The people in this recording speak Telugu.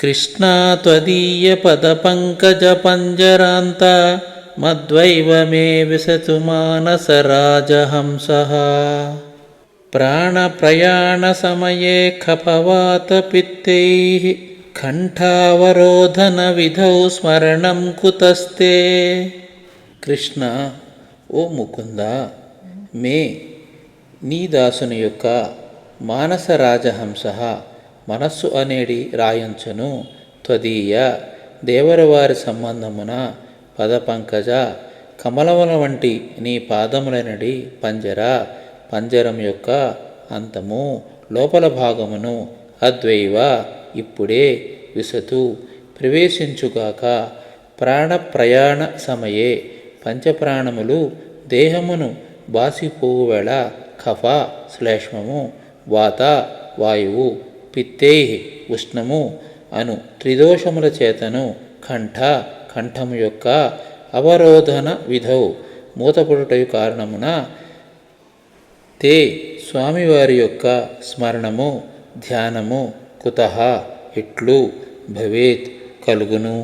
కృష్ణా త్వదీయ పదపంకజ పంజరాంత మద్వైవ మే విశతు మానసరాజహంస ప్రాణప్రయాణసమయే ఖపవాతపిత్తై కంఠావరోధన విధౌ స్మరణం కుతస్తే కృష్ణ ఓ ముకుంద మే నీ దాసుని యొక్క మానస రాజహంస మనస్సు అనేడి రాయించను. త్వదీయ దేవరవారి సంబంధమున పదపంకజ కమలముల వంటి నీ పాదములనడి పంజర. పంజరం యొక్క అంతము లోపల భాగమును అద్వైవ ఇప్పుడే విసతు. ప్రవేశించుగాక ప్రాణ ప్రయాణ సమయే పంచప్రాణములు దేహమును బాసిపోవువేళ కఫ శ్లేష్మము వాత వాయువు పిత్తే ఉష్ణము అను త్రిదోషముల చేతను కంఠ కంఠము యొక్క అవరోధన విధౌ మూతపడుటయు కారణమున తే స్వామివారి యొక్క స్మరణము ధ్యానము కుత ఇట్లు భవేత్ కలుగును.